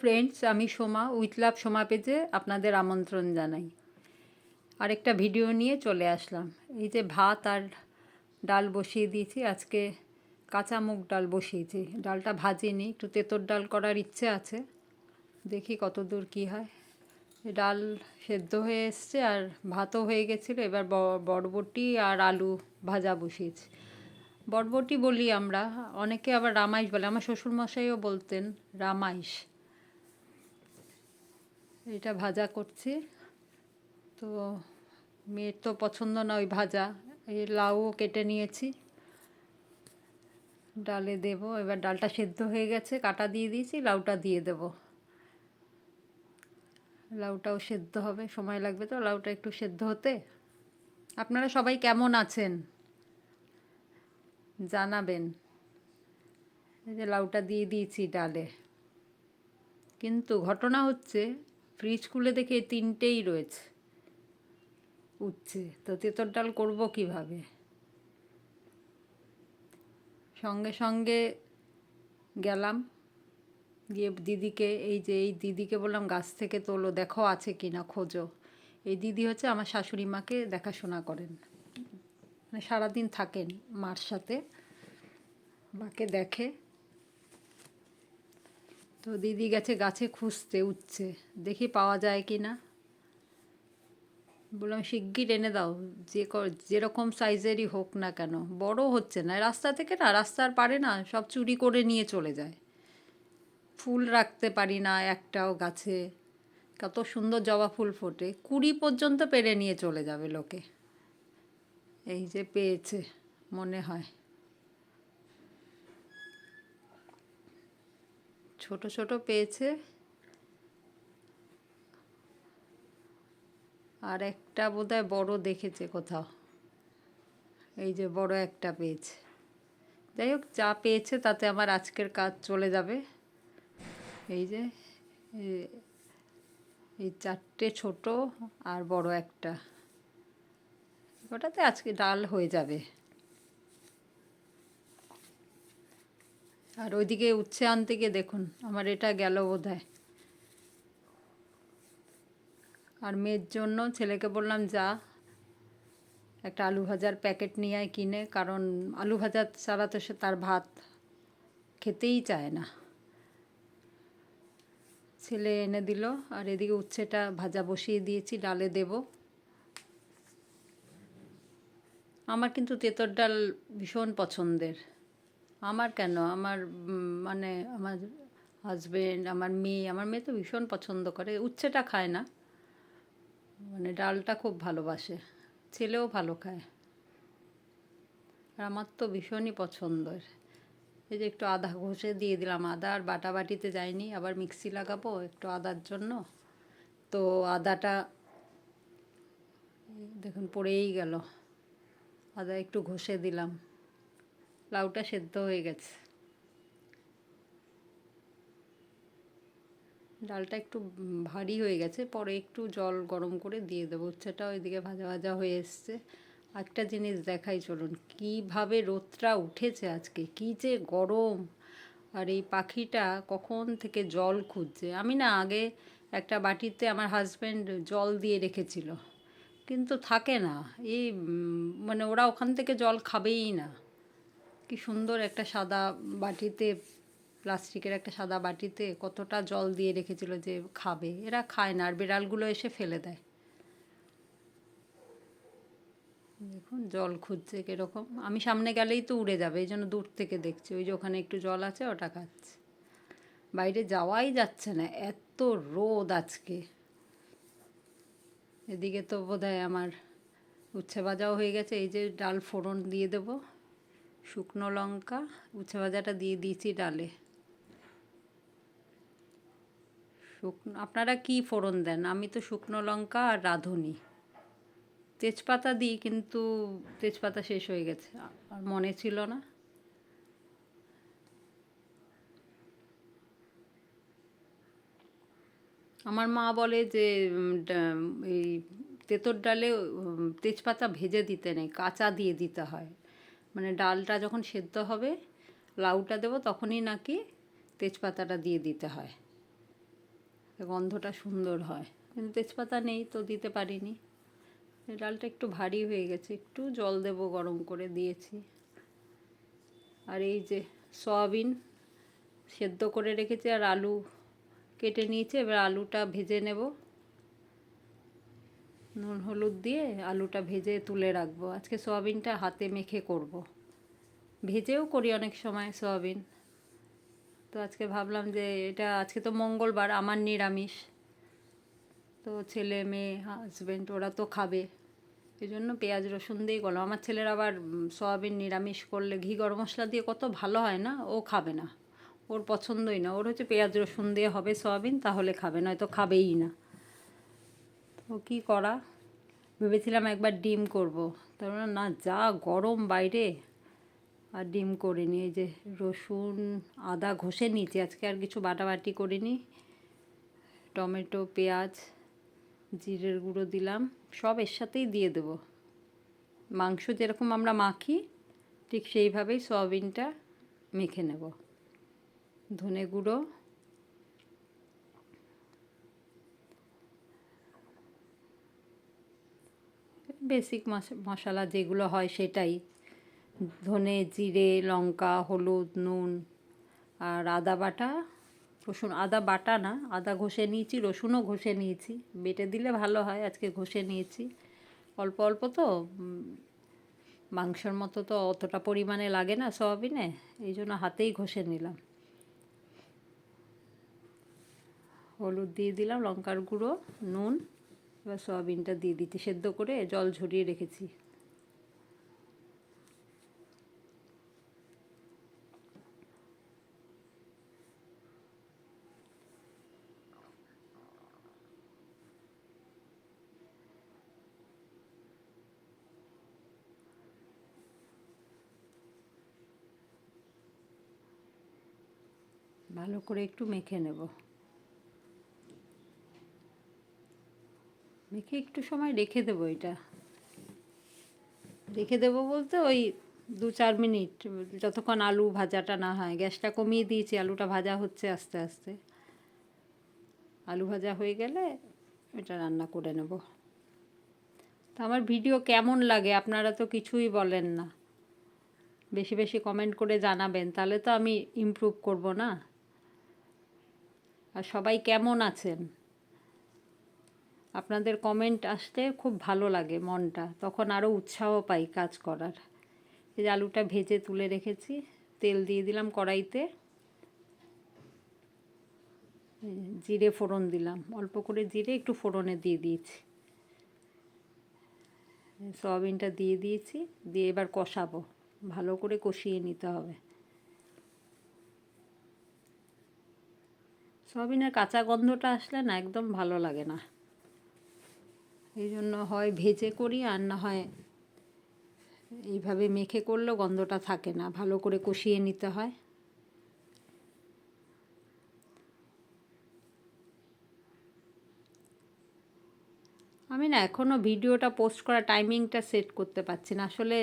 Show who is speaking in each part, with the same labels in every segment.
Speaker 1: Friends আমি Soma, with love Soma পেজে আপনাদের আমন্ত্রণ জানাই। আরেকটা ভিডিও নিয়ে চলে আসলাম। এই যে ভাত আর ডাল বসিয়ে দিয়েছি, আজকে কাঁচা মুগ ডাল বসিয়েছি। ডালটা ভাজিনি একটু তেঁতর ডাল করার ইচ্ছে আছে। দেখি কত দূর কী হয়। ডাল সেদ্ধ হয়ে এসছে আর ভাতও হয়ে গেছিল, এবার বরবটি আর আলু ভাজা বসিয়েছি। বরবটি বলি আমরা, অনেকে আবার রামাইশ বলে, আমার শ্বশুরমশাইও বলতেন রামাইশ। এটা ভাজা করছি। তো মেয়ের তো পছন্দ না ওই ভাজা। এই লাউও কেটে নিয়েছি। ডালে দেব, এবার ডালটা সেদ্ধ হয়ে গেছে, কাটা দিয়ে দিয়েছি, লাউটা দিয়ে দেব। লাউটাও সেদ্ধ হবে, সময় লাগবে তো লাউটা একটু সেদ্ধ হতে। আপনারা সবাই কেমন আছেন? জানাবেন। এই যে লাউটা দিয়ে দিয়েছি ডালে। কিন্তু ঘটনা হচ্ছে ফ্রিজ খুলে দেখে তিনটেই রয়েছে। উঠছে। তো তেঁতর ডাল করব কীভাবে? সঙ্গে সঙ্গে গেলাম। গিয়ে দিদিকে, এই যে এই দিদিকে বললাম, গাছ থেকে তোলো, দেখো আছে কি না খোঁজো। এই দিদি হচ্ছে আমার শাশুড়ি মাকে দেখাশোনা করেন। মানে সারাদিন থাকেন মার সাথে। মাকে দেখে। তো দিদি গেছে গাছে খুঁজতে, উঠছে। দেখি পাওয়া যায় কি না। বললাম, শিগগির এনে দাও। যে যেরকম সাইজেরই হোক না কেন। বড় হচ্ছে না। রাস্তা থেকে না, রাস্তার পারে না, সব চুরি করে নিয়ে চলে যায়। ফুল রাখতে পারি না একটাও গাছে। কত সুন্দর জবা ফুল ফোটে। কুড়ি পর্যন্ত পেরে নিয়ে চলে যাবে লোকে। এই যে পেয়েছে, মনে হয়। ছোট ছোট পেয়েছে। আর একটা বোধহয় বড় দেখেছে কোথাও। এই যে বড় একটা পেয়েছে। যাই হোক, যা পেয়েছে তাতে আমার আজকের কাজ চলে যাবে। এই যে এই চারটে ছোট আর বড় একটা। ওটাতে আজকে ডাল হয়ে যাবে। আর ওইদিকে উচ্ছে আনতে গিয়ে দেখুন, আমার এটা গেল বোধহয়। আর মেয়ের জন্য ছেলেকে বললাম, যা, একটা আলু ভাজার প্যাকেট নিয়ে আয় কিনে, কারণ আলু ভাজা ছাড়া তো সে তার ভাত খেতেই চায় না। ছেলে এনে দিল, আর এদিকে উচ্ছেটা ভাজা বসিয়ে দিয়েছি, ডালে দেব। আমার কিন্তু তেঁতর ডাল ভীষণ পছন্দের। আমার কেন? আমার মানে আমার হাজবেন্ড আমার মেয়ে আমার মেয়ে তো ভীষণ পছন্দ করে, উচ্ছেটা খায় না। মানে ডালটা খুব ভালোবাসে, ছেলেও ভালো খায়। আর আমার তো ভীষণই পছন্দের। এই যে একটু আদা ঘষে দিয়ে দিলাম, আদা আর বাটা বাটিতে যায়নি, আবার মিক্সি লাগাবো একটু আদার জন্য। তো আদাটা দেখুন, পড়েই গেল। আদা একটু ঘষে দিলাম। লাউটা সেদ্ধ হয়ে গেছে। ডালটা একটু ভারী হয়ে গেছে, পরে একটু জল গরম করে দিয়ে দেবো। উচ্ছেটা ওইদিকে ভাজা ভাজা হয়ে এসছে। একটা জিনিস দেখাই, চলুন। কীভাবে রোদটা উঠেছে আজকে? কী যে গরম! আর এই পাখিটা কখন থেকে জল খুঁজছে? আমি না আগে একটা বাটিতে আমার হাজব্যান্ড জল দিয়ে রেখেছিল। কিন্তু থাকে না। এই মানে ওরা ওখান থেকে জল খাবেই না। কি সুন্দর একটা সাদা বাটিতে, প্লাস্টিকের একটা সাদা বাটিতে কতটা জল দিয়ে রেখেছিল যে খাবে। এরা খায় না, আর বিড়ালগুলো এসে ফেলে দেয়। দেখুন, জল খুঁজছে কীরকম। আমি সামনে গেলেই তো উড়ে যাবে, এই জন্য দূর থেকে দেখছি। ওই যে ওখানে একটু জল আছে, ওটা খাচ্ছে। বাইরে যাওয়াই যাচ্ছে না, এত রোদ আজকে। এদিকে তো বোধহয় আমার উচ্ছে ভাজাও হয়ে গেছে, এই যে ডাল ফোড়ন দিয়ে দেবো। শুকনো লঙ্কা, উচ্ছে ভাজাটা দিয়ে দিয়েছি ডালে। শুকনো আপনারা কি ফোড়ন দেন? আমি তো শুকনো লঙ্কা আর রাঁধুনি। তেজপাতা দিই, কিন্তু তেজপাতা শেষ হয়ে গেছে। আর মনে ছিল না। আমার মা বলে যে এই তেঁতর ডালে তেজপাতা ভেজে দিতে নেই, কাঁচা দিয়ে দিতে হয়। মানে ডালটা যখন সেদ্ধ হবে, লাউটা দেবো তখনই নাকি তেজপাতাটা দিয়ে দিতে হয়। গন্ধটা সুন্দর হয়। কিন্তু তেজপাতা নেই তো দিতে পারিনি। ডালটা একটু ভারী হয়ে গেছে, একটু জল দেব গরম করে দিয়েছি। আর এই যে সয়াবিন সেদ্ধ করে রেখেছি আর আলু কেটে নিয়েছি, এবার আলুটা ভেজে নেব। নুন, হলুদ দিয়ে আলুটা ভেজে তুলে রাখব। আজকে সোয়াবিনটা হাতে মেখে করব। ভেজেও করি অনেক সময় সোয়াবিন। তো আজকে ভাবলাম যে এটা আজকে তো মঙ্গলবার, আমার নিরামিষ। তো ছেলে, মেয়ে হাজব্যান্ড ওরা তো খাবে। এই জন্য পেঁয়াজ, রসুন দিয়েই করলাম। আমার ছেলের আবার সয়াবিন নিরামিষ করলে ঘি, গরম মশলা দিয়ে কত ভালো হয় না, ও খাবে না। ওর পছন্দই না। ওর হচ্ছে পেঁয়াজ, রসুন দিয়ে হবে সয়াবিন, তাহলে খাবে, নয়তো খাবেই না। তো কী করা? ভেবেছিলাম একবার ডিম করব। তার মানে না, যা গরম বাইরে, আর ডিম করিনি। এই যে রসুন, আদা ঘষে নিয়েছি। আজকে আর কিছু বাটাবাটি করিনি। টমেটো, পেঁয়াজ, জিরের গুঁড়ো দিলাম। সব এর সাথেই দিয়ে দেবো। মাংস যেরকম আমরা মাখি, ঠিক সেইভাবেই সয়াবিনটা মেখে নেব। ধনে গুঁড়ো বেসিক মশলা যেগুলো হয় সেটাই। ধনে, জিরে, লঙ্কা, হলুদ, নুন আর আদা বাটা, রসুন। আদা বাটা না, আদা ঘষে নিয়েছি, রসুনও ঘষে নিয়েছি। বেটে দিলে ভালো হয়, আজকে ঘষে নিয়েছি। অল্প অল্প তো মাংসর মতো তো অতটা পরিমাণে লাগে না সোয়াবিনে, এই জন্য হাতেই ঘষে নিলাম। হলুদ দিয়ে দিলাম, লঙ্কার গুঁড়ো, নুন এবার সয়াবিনটা দিয়ে দিচ্ছি সেদ্ধ করে জল ঝরিয়ে রেখেছি। ভালো করে একটু মেখে নেব। মেখে একটু সময় রেখে দেবো এটা। রেখে দেবো বলতে ওই দু চার মিনিট, যতক্ষণ আলু ভাজাটা না হয়। গ্যাসটা কমিয়ে দিয়েছি, আলুটা ভাজা হচ্ছে আস্তে আস্তে। আলু ভাজা হয়ে গেলে এটা রান্না করে নেব। তা আমার ভিডিও কেমন লাগে আপনারা তো কিছুই বলেন না। বেশি বেশি কমেন্ট করে জানাবেন, তাহলে তো আমি ইমপ্রুভ করব না। আর সবাই কেমন আছেন? আপনাদের কমেন্ট আসতে খুব ভালো লাগে মনটা। তখন আরও উৎসাহ পাই কাজ করার। এই যে আলুটা ভেজে তুলে রেখেছি, তেল দিয়ে দিলাম কড়াইতে। জিরে ফোড়ন দিলাম। অল্প করে জিরে একটু ফোড়নে দিয়ে দিয়েছি। সয়াবিনটা দিয়ে দিয়েছি, দিয়ে এবার কষাবো। ভালো করে কষিয়ে নিতে হবে। সয়াবিনের কাঁচা গন্ধটা আসলে না একদম ভালো লাগে না। এই জন্য হয় ভেজে করি আর না হয় এইভাবে মেখে করলেও গন্ধটা থাকে না, ভালো করে কষিয়ে নিতে হয়। আমি না এখনও ভিডিওটা পোস্ট করা টাইমিংটা সেট করতে পারছি না, আসলে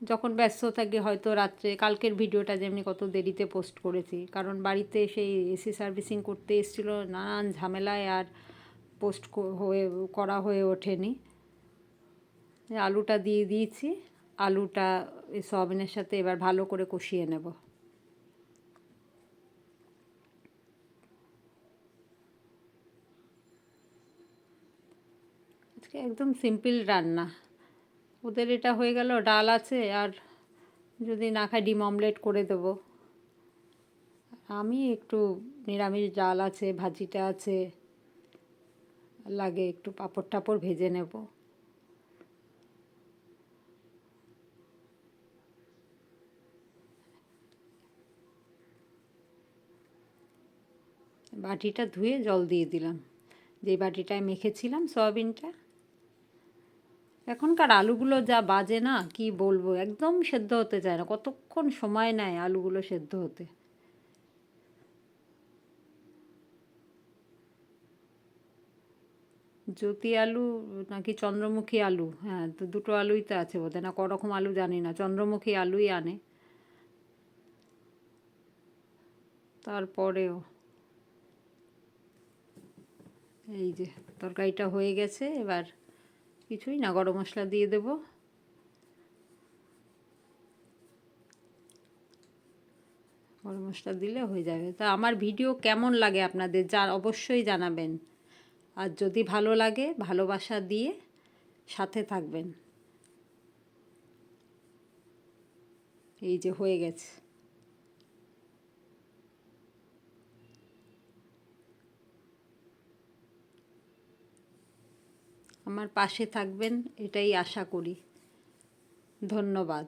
Speaker 1: যখন ব্যস্ত থাকি হয়তো রাত্রে, কালকের ভিডিওটা যেমনি কত দেরিতে পোস্ট করেছি, কারণ বাড়িতে সেই এসি সার্ভিসিং করতে এসেছিল, নানান ঝামেলায় আর পোস্ট হয়ে, করা হয়ে ওঠেনি। আলুটা দিয়ে দিয়েছি। আলুটা এই সয়াবিনের সাথে এবার ভালো করে কষিয়ে নেব। আজকে একদম সিম্পল রান্না। ওদের এটা হয়ে গেল, ডাল আছে আর যদি না খাই ডিম অমলেট করে দেবো। আমি একটু নিরামিষ ডাল আছে, ভাজিটা আছে লাগে, একটু পাঁপড় টাপড় ভেজে নেব। বাটিটা ধুয়ে জল দিয়ে দিলাম। যে বাটিটায় মেখেছিলাম সয়াবিনটা। এখনকার আলুগুলো যা বাজে না, কি বলব? একদম সেদ্ধ হতে চায় না। কতক্ষণ সময় নেয় আলুগুলো সেদ্ধ হতে? জ্যোতি আলু, নাকি চন্দ্রমুখী আলু? হ্যাঁ তো দুটো আলুই তো আছে বোধহয়, না করকম আলু জানি না, চন্দ্রমুখী আলুই আনে। তারপরেও এই যে তরকারিটা হয়ে গেছে, এবার কিছুই না, গরম মশলা দিয়ে দেব। গরম মশলা দিলে হয়ে যাবে। তা আমার ভিডিও কেমন লাগে আপনাদের? যা, অবশ্যই জানাবেন। আর যদি ভালো লাগে, ভালোবাসা দিয়ে সাথে থাকবেন। এই যে হয়ে গেছে। আমার পাশে থাকবেন, এটাই আশা করি। ধন্যবাদ।